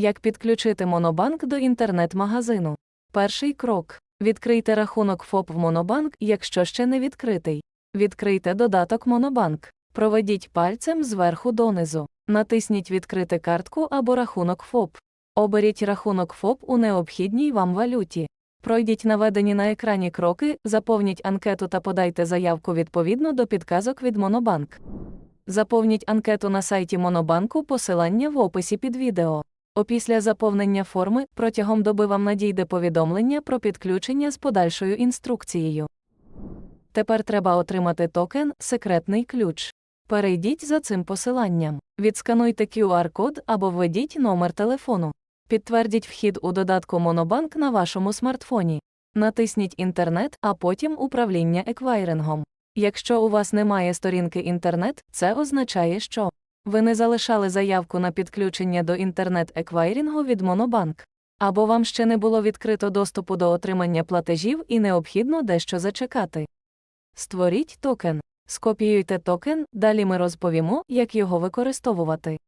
Як підключити Монобанк до інтернет-магазину? Перший крок. Відкрийте рахунок ФОП в Монобанк, якщо ще не відкритий. Відкрийте додаток Монобанк. Проведіть пальцем зверху донизу. Натисніть Відкрити картку або рахунок ФОП. Оберіть рахунок ФОП у необхідній вам валюті. Пройдіть наведені на екрані кроки, заповніть анкету та подайте заявку відповідно до підказок від Монобанк. Заповніть анкету на сайті Монобанку, посилання в описі під відео. Опісля заповнення форми протягом доби вам надійде повідомлення про підключення з подальшою інструкцією. Тепер треба отримати токен секретний ключ. Перейдіть за цим посиланням. Відскануйте QR-код або введіть номер телефону. Підтвердіть вхід у додатку Монобанк на вашому смартфоні. Натисніть Інтернет, а потім управління еквайрингом. Якщо у вас немає сторінки інтернет, це означає, що ви не залишали заявку на підключення до інтернет-еквайрінгу від Монобанк. Або вам ще не було відкрито доступу до отримання платежів і необхідно дещо зачекати. Створіть токен. Скопіюйте токен, далі ми розповімо, як його використовувати.